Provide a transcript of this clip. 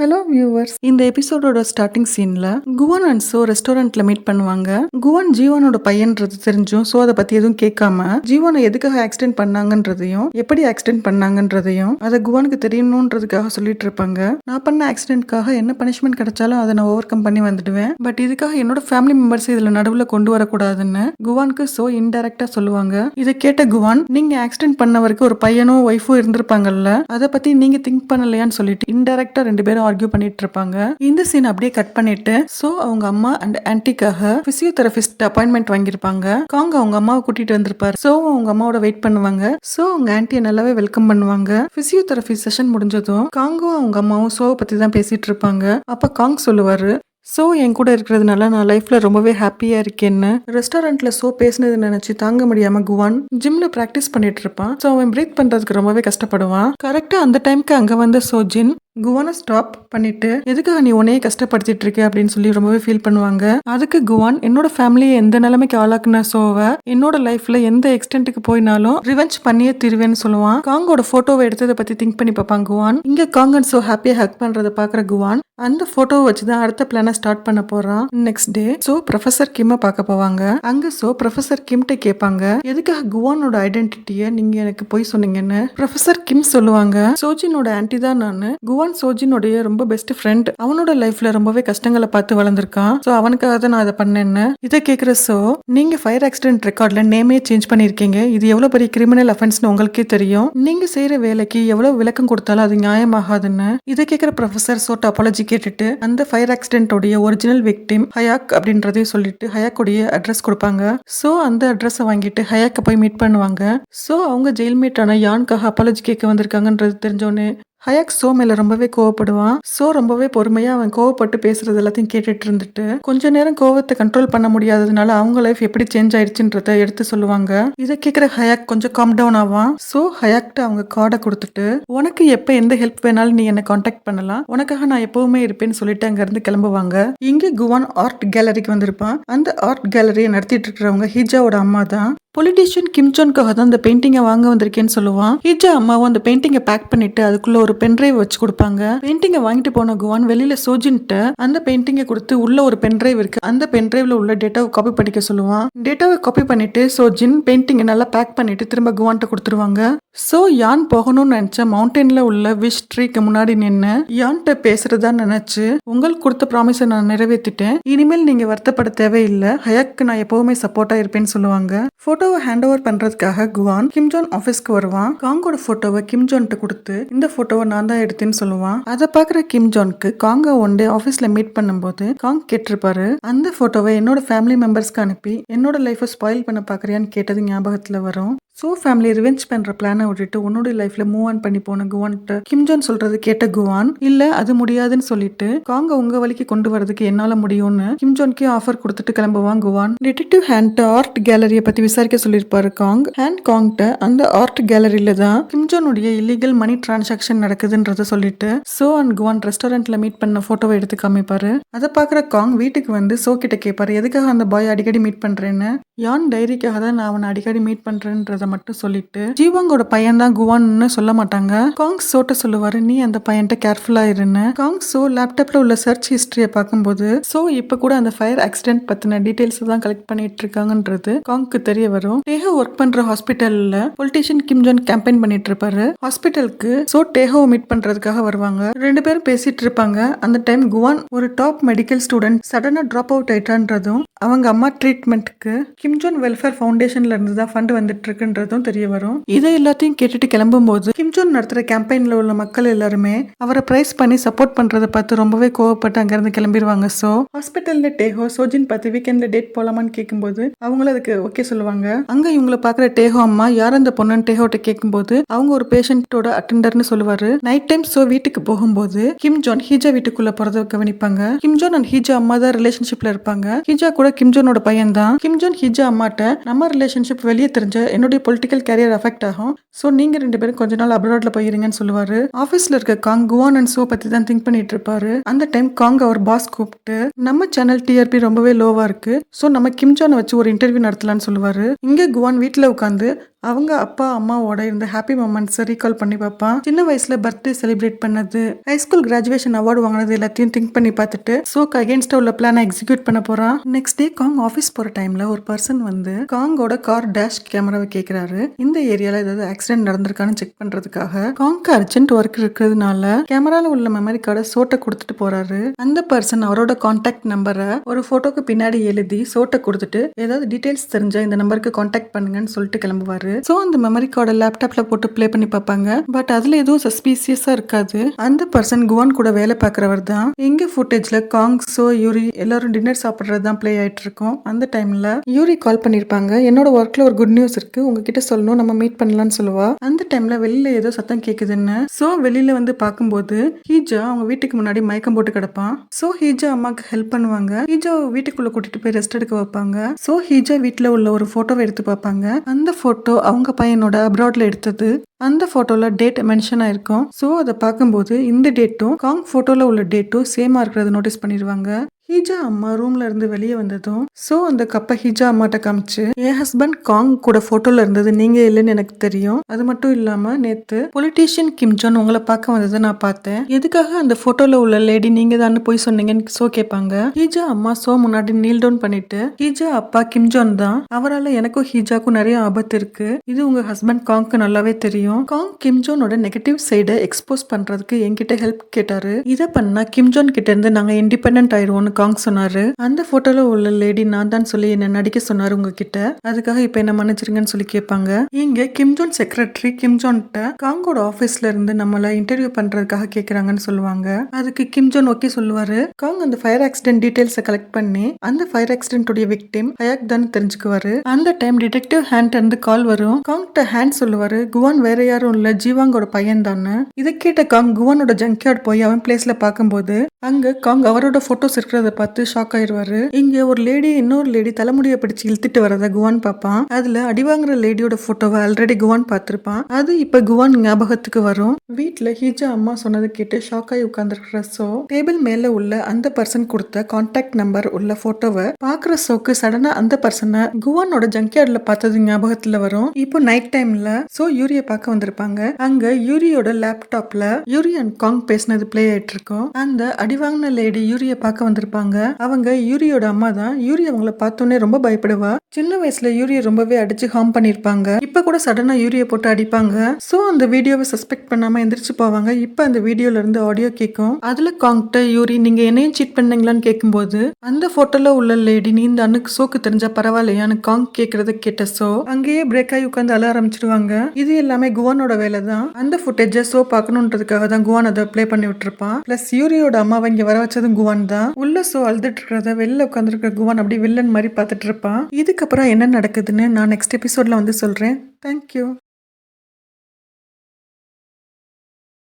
Hello viewers இந்த எபிசோடோட starting சீன்ல குவான் அண்ட் சோ ரெஸ்டாரண்ட்ல மீட் பண்ணுவாங்க. குவான் ஜீவனோட பையன்றது தெரிஞ்சும் சோ அதை பத்தி எதுவும் கேட்காம ஜீவனை எதுக்காக ஆக்சிடென்ட் பண்ணாங்கன்றதையும் எப்படி ஆக்சிடென்ட் பண்ணாங்கன்றதையும் அதை குவானுக்கு தெரியணுன்றதுக்காக சொல்லிட்டு இருப்பாங்க. நான் பண்ண ஆக்சிடென்ட்காக என்ன பனிஷ்மெண்ட் கிடைச்சாலும் அதை நான் ஓவர் கம் பண்ணி வந்துடுவேன். பட் இதுக்காக என்னோட ஃபேமிலி மெம்பர்ஸ் இதுல நடுவுல கொண்டு வரக்கூடாதுன்னு குவானுக்கு சோ இன்டெரக்டா சொல்லுவாங்க. இதை கேட்ட குவான் நீங்க ஆக்சிடென்ட் பண்ணவருக்கு ஒரு பையனும் ஒய்ஃபும் இருந்திருப்பாங்கல்ல அதை பத்தி நீங்க திங்க் பண்ணலையான்னு சொல்லிட்டு இன்டெரக்டா ரெண்டு பேரும் ஆர்கியூ பண்ணிட்டு இருப்பாங்க இந்த சீன் அப்படியே கட் பண்ணிட்டு சோ அவங்க அம்மா அண்ட் ஆன்டிக்காக பிசியோதெரபிஸ்ட் அப்பாயின்மெண்ட் வாங்கியிருப்பாங்க. காங்க அவங்க அம்மாவை கூட்டிட்டு வந்திருப்பாரு. சோ அவங்க அம்மாவோட வெயிட் பண்ணுவாங்க. சோ அவங்க ஆன்டியை நல்லாவே வெல்கம் பண்ணுவாங்க. பிசியோதெரபி செஷன் முடிஞ்சதும் காங்கும் அவங்க அம்மாவும் சோவை பத்தி தான் பேசிட்டு இருப்பாங்க அப்ப காங் சொல்லுவாரு சோ என் கூட இருக்கிறதுனால நான் லைஃப்ல ரொம்பவே ஹாப்பியா இருக்கேன்னு. ரெஸ்டாரண்ட்ல சோ பேசினது நினைச்சு தாங்க முடியாம குவான் ஜிம்ல பிராக்டிஸ் பண்ணிட்டு இருப்பான் சோ அவன் பிரீத் பண்றதுக்கு ரொம்பவே கஷ்டப்படுவான். கரெக்டா அந்த டைம்க்கு அங்க வந்த சோஜின் குவானை ஸ்டாப் பண்ணிட்டு எதுக்காக நீ உன்னையே கஷ்டப்படுத்திட்டு இருக்க அப்படின்னு சொல்லி ரொம்பவே ஃபீல் பண்ணுவாங்க. அதுக்கு குவான் என்னோட ஃபேமிலியை எந்த நிலைமைக்கு ஆளாக்குன சோவ என்னோட லைஃப்ல எந்த எக்ஸ்டென்ட்டுக்கு போயினாலும் ரிவெஞ்ச் பண்ணியே திருவேன்னு சொல்லுவான். காங்கோட போட்டோவை எடுத்ததை பத்தி திங்க் பண்ணி பார்ப்பான் குவான். இங்க காங்கன் சோ ஹாப்பியா ஹக் பண்றதை பாக்குற குவான். அந்த போட்டோவை வச்சுதான் அடுத்த பிளான ஸ்டார்ட் பண்ண போறான். நெக்ஸ்ட் டே சோ ப்ரொஃபசர் கிம்ம பார்க்க போவாங்க. அங்க சோ ப்ரொஃபசர் கிம்கிட்ட கேட்பாங்க எதுக்காக குவானோட ஐடென்டிட்டியை நீங்க எனக்கு போய் சொன்னீங்கன்னு? ப்ரொஃபசர் கிம் சொல்லுவாங்க சோஜினோட ஆன்டி தான் நானு. யுவான் சோஜினுடைய ரொம்ப பெஸ்ட் ஃப்ரெண்ட் அவனோட லைஃப்ல ரொம்பவே கஷ்டங்களை பார்த்து வளர்ந்துருக்கான். ஸோ அவனுக்காக தான் நான் அதை பண்ணேன்னு. இதை கேட்குற சோ நீங்க ஃபயர் ஆக்சிடென்ட் ரெக்கார்ட்ல நேமே சேஞ்ச் பண்ணிருக்கீங்க இது எவ்வளவு பெரிய கிரிமினல் அஃபென்ஸ்னு உங்களுக்கே தெரியும். நீங்க செய்யற வேலைக்கு எவ்வளவு விளக்கம் கொடுத்தாலும் அது நியாயமாகாதுன்னு. இதை கேட்குற ப்ரொஃபசர் சோட் அப்பாலஜி கேட்டுட்டு அந்த ஃபயர் ஆக்சிடென்ட்டோடைய ஒரிஜினல் விக்டிம் ஹயாக் அப்படின்றதையும் சொல்லிட்டு ஹயாக்குடைய அட்ரஸ் கொடுப்பாங்க. சோ அந்த அட்ரஸை வாங்கிட்டு ஹயாக்கை போய் மீட் பண்ணுவாங்க. சோ அவங்க ஜெயில்மேட்டான யானுக்காக அப்பாலஜி கேட்க வந்திருக்காங்கன்றது தெரிஞ்சோன்னே ஹயாக் சோ மேல ரொம்பவே கோவப்படுவான். சோ ரொம்பவே பொறுமையா அவன் கோவப்பட்டு பேசுறது எல்லாத்தையும் கேட்டுட்டு இருந்துட்டு கொஞ்ச நேரம் கோவத்தை கண்ட்ரோல் பண்ண முடியாததுனால அவங்க லைஃப் எப்படி சேஞ்ச் ஆயிடுச்சுன்றத எடுத்து சொல்லுவாங்க. இதை கேக்குற ஹயாக் கொஞ்சம் காம் டவுன் ஆவான். சோ ஹயாக்ட்ட அவங்க கார்டை கொடுத்துட்டு உனக்கு எப்ப எந்த ஹெல்ப் வேணாலும் நீ என்ன காண்டாக்ட் பண்ணலாம். உனக்காக நான் எப்பவுமே இருப்பேன்னு சொல்லிட்டு அங்க இருந்து கிளம்புவாங்க. இங்க குவான் ஆர்ட் கேலரிக்கு வந்திருப்பான். அந்த ஆர்ட் கேலரியை நடத்திட்டு இருக்கிறவங்க ஹிஜாவோட அம்மா தான் பொலிட்டீஷியன் கிம்ஜோன்காக தான் அந்த பெயிண்டிங்கை வாங்க வந்திருக்கேன்னு சொல்லுவான். ஹிஜா அம்மாவும் அந்த பெயிண்டிங்கை பேக் பண்ணிட்டு அதுக்குள்ள ஒரு பென்ட்ரைவ் வச்சு கொடுப்பாங்க. பெயிண்டிங்கை வாங்கிட்டு போன குவான் வெளியில சோஜின்ட்டு அந்த பெயிண்டிங்கை கொடுத்து உள்ள ஒரு பென்ட்ரைவ் இருக்கு. அந்த பென்ட்ரைவ்ல உள்ள டேட்டாவை காப்பி பண்ணிக்க சொல்லுவான். டேட்டாவை காப்பி பண்ணிட்டு சோஜின் பெயிண்டிங்கை நல்லா பேக் பண்ணிட்டு திரும்ப குவான்ட்ட கொடுத்துருவாங்க. சோ யான் போகணும்னு நினைச்ச மவுண்டன்ல உள்ள விஷ் ட்ரீக்கு முன்னாடி நின்று யான்கிட்ட பேசுறதா நினைச்சு உங்களுக்கு கொடுத்த ப்ராமிஸை நான் நிறைவேற்றிட்டேன் இனிமேல் நீங்க வருத்தப்பட தேவையில்லை. ஹயாக்கு நான் எப்பவுமே சப்போர்ட்டா இருப்பேன்னு சொல்லுவாங்க. போட்டோவை ஹேண்ட் ஓவர் பண்றதுக்காக குவான் கிம்ஜோன் ஆபீஸ்க்கு வருவான். காங்கோட போட்டோவை கிம்ஜான்கிட்ட கொடுத்து இந்த போட்டோவை நான் தான் எடுத்தேன்னு சொல்லுவான். அதை பாக்குற கிம்ஜோனுக்கு காங்க ஒன் டே ஆபீஸ்ல மீட் பண்ணும்போது காங் கேட்டிருப்பாரு அந்த போட்டோவை என்னோட ஃபேமிலி மெம்பர்ஸ்க்கு அனுப்பி என்னோட லைஃபை ஸ்பாயில் பண்ண பாக்குறியான்னு கேட்டது ஞாபகத்துல வரும். ஸோ ஃபேமிலி ரிவெஞ்ச் பண்ற பிளானை விட்டுட்டு உன்னோட லைஃப்ல மூவ் ஆன் பண்ணி போன குவான்ட்டு கிம்ஜான் சொல்றது கேட்ட குவான் இல்ல அது முடியாதுன்னு சொல்லிட்டு காங்க உங்க வழிக்கு கொண்டு வரதுக்கு என்னால முடியும்னு கிம்ஜான்கே ஆஃபர் கொடுத்துட்டு கிளம்புவான் குவான். டிடெக்டிவ் ஹேண்ட் ஆர்ட் கேலரியை பத்தி விசாரிக்க சொல்லியிருப்பாரு காங். ஹேண்ட் காங்ட்ட அந்த ஆர்ட் கேலரியில தான் கிம்ஜோனுடைய இல்லீகல் மணி டிரான்சாக்ஷன் நடக்குதுன்றத சொல்லிட்டு சோ அண்ட் குவான் ரெஸ்டாரண்ட்ல மீட் பண்ண போட்டோவை எடுத்து காமிப்பாரு. அதை பாக்குற காங் வீட்டுக்கு வந்து சோ கிட்ட கேட்பாரு எதுக்காக அந்த பாய் அடிக்கடி மீட் பண்றேன்னு? யான் டைரிக்காக தான் நான் அவனை அடிக்கடி மீட் பண்றேன்றத மட்டும் சொல்லிட்டு ஜீவாங்கோட பையன் தான் குவான்னு சொல்ல மாட்டாங்க. காங் சோட்ட சொல்லுவாரு நீ அந்த பையன்ட்ட கேர்ஃபுல்லா இருன்னு. காங் சோ லேப்டாப்ல உள்ள சர்ச் ஹிஸ்டரியை பார்க்கும்போது சோ இப்ப கூட அந்த ஃபயர் ஆக்சிடென்ட் பத்தின டீடைல்ஸ் தான் கலெக்ட் பண்ணிட்டு இருக்காங்கன்றது காங்க்கு தெரிய வரும். டேஹோ ஒர்க் பண்ற ஹாஸ்பிட்டல்ல பொலிட்டீஷியன் கிம்ஜோன் கேம்பெயின் பண்ணிட்டு இருப்பாரு. ஹாஸ்பிட்டலுக்கு சோ டேஹோ மீட் பண்றதுக்காக வருவாங்க. ரெண்டு பேரும் பேசிட்டு இருப்பாங்க. அந்த டைம் குவான் ஒரு டாப் மெடிக்கல் ஸ்டூடெண்ட் சடனா டிராப் அவுட் ஆயிட்டான்றதும் அவங்க அம்மா ட்ரீட்மெண்ட்க்கு கிம்ஜோன் வெல்ஃபேர் ஃபவுண்டேஷன்ல இருந்து தான் ஃபண்ட் வந்துட்டு இருக்குன்றதும் தெரிய வரும். இதை எல்லாத்தையும் கேட்டுட்டு கிளம்பும்போது கிம்ஜான் நடத்துற கேம்பெயின்ல உள்ள மக்கள் எல்லாருமே அவரை பிரைஸ் பண்ணி சப்போர்ட் பண்றதை பார்த்து ரொம்பவே கோவப்பட்டு அங்கிருந்து கிளம்பிடுவாங்க சோ ஹாஸ்பிட்டல்ல டேஹோ சோஜின் பார்த்து வீக்கெண்ட்ல டேட் போலாமான்னு கேட்கும்போது அவங்களும் அதுக்கு ஓகே சொல்லுவாங்க. அங்க இவங்கள பாக்குற டேஹோ அம்மா யார் அந்த பொண்ணுன்னு டேஹோட்ட கேட்கும்போது அவங்க ஒரு பேஷண்டோட அட்டெண்டர்னு சொல்லுவாரு. நைட் டைம் சோ வீட்டுக்கு போகும்போது கிம் ஜான் ஹீஜா வீட்டுக்குள்ள போறத கவனிப்பாங்க. கிம் ஜான் அண்ட் ஹீஜா அம்மா தான் ரிலேஷன்ஷிப்ல இருப்பாங்க. ஹீஜா கூட கிம் ஜானோட பையன் தான் கிம் ஜான் ஹீஜா அம்மாட்ட நம்ம ரிலேஷன்ஷிப் வெளியே தெரிஞ்ச என்னுடைய பொலிட்டிக்கல் கேரியர் அஃபெக்ட் ஆகும். ஸோ நீங்க ரெண்டு பேரும் கொஞ்ச நாள் அப்ராட்ல போயிருங்கன்னு சொல்லுவாரு. ஆஃபீஸ்ல இருக்க காங் குவான் அண்ட் சோ பற்றி தான் திங்க் பண்ணிட்டு இருப்பாரு. அந்த டைம் காங் அவர் பாஸ் கூப்பிட்டு நம்ம சேனல் டிஆர்பி ரொம்பவே லோவா இருக்கு. ஸோ நம்ம கிம்ஜானை வச்சு ஒரு இன்டர்வியூ நடத்தலாம்னு சொல்லுவாரு. இங்கே குவான் வீட்டில் உட்காந்து அவங்க அப்பா அம்மாவோட இருந்த ஹாப்பி மூமெண்ட்ஸை ரீகால் பண்ணி பார்ப்பான் சின்ன வயசுல பர்த்டே செலிப்ரேட் பண்ணது. ஹைஸ்கூல் கிராஜுவேஷன் அவார்டு வாங்கினது எல்லாத்தையும் திங்க் பண்ணி பார்த்துட்டு சோக் அகேன்ஸ்டா உள்ள பிளானை எக்ஸிக்யூட் பண்ண போறான் நெக்ஸ்ட் டே காங் ஆஃபீஸ் போற டைம்ல ஒரு பர்சன் வந்து காங்கோட கார் டேஷ் கேமராவை கேட்கிறாரு இந்த ஏரியால ஏதாவது ஆக்சிடென்ட் நடந்திருக்கான்னு செக் பண்றதுக்காக காங்க்கு அர்ஜென்ட் ஒர்க் இருக்கிறதுனால கேமரால உள்ள மெமரி கார்டை சோட்டை கொடுத்துட்டு போறாரு. அந்த பர்சன் அவரோட கான்டாக்ட் நம்பரை ஒரு போட்டோக்கு பின்னாடி எழுதி சோட்டை கொடுத்துட்டு ஏதாவது டீடைல்ஸ் தெரிஞ்சா இந்த நம்பருக்கு கான்டாக்ட் பண்ணுங்கன்னு சொல்லிட்டு கிளம்புவாரு. சோ அந்த மெமரி கார்டை லேப்டாப்ல போட்டு ப்ளே பண்ணி பார்ப்பாங்க. பட் அதுல எதுவும் சஸ்பீசியஸா இருக்காது. அந்த பர்சன் குவான் கூட வேலை பார்க்கறவர் தான். எங்க ஃபுட்டேஜ்ல காங் சோ யூரி எல்லாரும் டின்னர் சாப்பிட்றது தான் ப்ளே ஆயிட்டு இருக்கும். அந்த டைம்ல யூரி கால் பண்ணிருப்பாங்க. என்னோட ஒர்க்ல ஒரு குட் நியூஸ் இருக்கு. உங்ககிட்ட சொல்லணும். நம்ம மீட் பண்ணலாம்னு சொல்லுவா. அந்த டைம்ல வெளியில ஏதோ சத்தம் கேக்குதுன்னு. சோ வெளியில வந்து பார்க்கும்போது ஹீஜா அவங்க வீட்டுக்கு முன்னாடி மயக்கம் போட்டு கிடப்பான். சோ ஹீஜா அம்மாக்கு ஹெல்ப் பண்ணுவாங்க. ஹீஜா வீட்டுக்குள்ள கூட்டிட்டு போய் ரெஸ்ட் எடுக்க வைப்பாங்க. சோ ஹீஜா வீட்ல உள்ள ஒரு போட்டோவை எடுத்து பார்ப்பாங்க. அந்த போட்டோ அவங்க பையனோட அப்ராட்ல எடுத்தது. அந்த போட்டோல டேட் மென்ஷன் ஆயிருக்கும். ஸோ அதை பார்க்கும்போது இந்த டேட்டும் காங் போட்டோல உள்ள டேட்டும் சேமா இருக்கிறத நோட்டீஸ் பண்ணிடுவாங்க ஹீஜா அம்மா ரூம்ல இருந்து வெளியே வந்ததும் சோ அந்த கப்பை ஹீஜா அம்மாட்ட காமிச்சு என் ஹஸ்பண்ட் காங் கூட போட்டோல இருந்தது நீங்க இல்லைன்னு எனக்கு தெரியும். அது மட்டும் இல்லாம நேத்து பொலிட்டீஷியன் கிம்ஜான் உங்களை பார்க்க வந்ததை நான் பார்த்தேன். எதுக்காக அந்த போட்டோல உள்ள லேடி நீங்க தான் போய் சொன்னீங்கன்னு சோ கேட்பாங்க ஹிஜா அம்மா சோ முன்னாடி நீல் டவுன் பண்ணிட்டு ஹிஜா அப்பா கிம்ஜான் தான். அவரால் எனக்கும் ஹிஜாக்கும் நிறைய ஆபத்து இருக்கு. இது உங்க ஹஸ்பண்ட் காங்க்கு நல்லாவே தெரியும். காங் கிம்ஜோனோட நெகட்டிவ் சைடை எக்ஸ்போஸ் பண்றதுக்கு என்கிட்ட ஹெல்ப் கேட்டாரு. இதை பண்ணா கிம்ஜோன் கிட்ட இருந்து நாங்க இண்டிபெண்ட் ஆயிடுவோம்னு காங் சொன்னாரு. அந்த போட்டோல உள்ள லேடி நான் தான் சொல்லி என்ன நடிக்க சொன்னாரு உங்ககிட்ட. அதுக்காக இப்ப என்ன மன்னிச்சிருங்கன்னு சொல்லி கேட்பாங்க. இங்க கிம்ஜோன் செக்ரட்டரி கிம் காங்கோட ஆபீஸ்ல இருந்து நம்மள இன்டர்வியூ பண்றதுக்காக கேக்குறாங்கன்னு சொல்லுவாங்க. அதுக்கு கிம்ஜோன் ஓகே சொல்லுவாரு. காங் அந்த ஃபயர் ஆக்சிடென்ட் டீடைல்ஸை கலெக்ட் பண்ணி அந்த ஃபயர் ஆக்சிடென்டோட விக்டிம் ஹயாக் தான் தெரிஞ்சுக்குவாரு. அந்த டைம் டிடெக்டிவ் ஹேண்ட் இருந்து கால் வரும். காங்கிட்ட ஹேண்ட் சொல்லுவாரு குவான் வேற யாரும் இல்ல ஜீவாங்கோட பையன் தானே இதை கேட்ட காங் குவானோட ஜங்க்யார்ட் போய் அவன் பிளேஸ்ல பார்க்கும்போது அங்க காங் அவரோட போட்டோஸ் இருக்கிறத பார்த்து ஷாக் ஆயிருவாரு. இங்க ஒரு லேடி இன்னொரு லேடி தலைமுடியை பிடிச்சு இழுத்துட்டு வரத குவான் பார்ப்பான். அதுல அடிவாங்குற லேடியோட போட்டோவை ஆல்ரெடி குவான் பார்த்திருப்பான். அது இப்ப குவான் ஞாபகத்துக்கு வரும். வீட்ல ஹீஜா அம்மா சொன்னதை கேட்டு ஷாக் ஆகி உட்கார்ந்துருக்கிற சோ டேபிள் மேல உள்ள அந்த பர்சன் கொடுத்த கான்டாக்ட் நம்பர் உள்ள போட்டோவை பாக்குற சோக்கு சடனா அந்த பர்சனை குவானோட ஜங்க்யார்ட்ல பார்த்தது ஞாபகத்துல வரும். இப்போ நைட் டைம்ல சோ யூரிய பார்க்க வந்திருப்பாங்க. அங்க யூரியோட லேப்டாப்ல யூரி அண்ட் காங் பேசினது ப்ளே ஆயிட்டு இருக்கும். அந்த அடிவாங்கின லேடி யூரிய பார்க்க வந்திருப்பாங்க. அவங்க யூரியோட அம்மா தான். யூரி அவங்கள பார்த்தோன்னே ரொம்ப பயப்படுவா. சின்ன வயசுல யூரிய ரொம்பவே அடிச்சு ஹார்ம் பண்ணிருப்பாங்க இப்ப கூட சடனா யூரிய போட்டு அடிப்பாங்க. சோ அந்த வீடியோவை சஸ்பெக்ட் பண்ணாம எந்திரிச்சு போவாங்க. இப்ப அந்த வீடியோல இருந்து ஆடியோ கேட்கும் அதுல காங்கிட்ட யூரி நீங்க என்னையும் சீட் பண்ணீங்களான்னு கேட்கும்போது அந்த போட்டோல உள்ள லேடி நீ இந்த அண்ணுக்கு சோக்கு தெரிஞ்சா பரவாயில்லையான்னு காங் கேக்குறத கேட்ட சோ அங்கேயே பிரேக் ஆகி உட்காந்து அழ ஆரம்பிச்சிடுவாங்க இது எல்லாமே குவானோட வேலை தான். அந்த ஃபுட்டேஜை சோ பார்க்கணுன்றதுக்காக தான் குவான் அதை பிளே பண்ணி விட்டுருப்பான். பிளஸ் யூரியோட அம்மா அவன் இங்க வர வச்சதும் குவான் தான். உள்ள சோ அழுதுட்டு இருக்கிறத வெளில உட்காந்துருக்க குவான் அப்படி வில்லன் மாதிரி பார்த்துட்டு இருப்பான் இதுக்கப்புறம் என்ன நடக்குதுன்னு நான் நெக்ஸ்ட் எபிசோட்ல வந்து சொல்றேன். தேங்க்யூ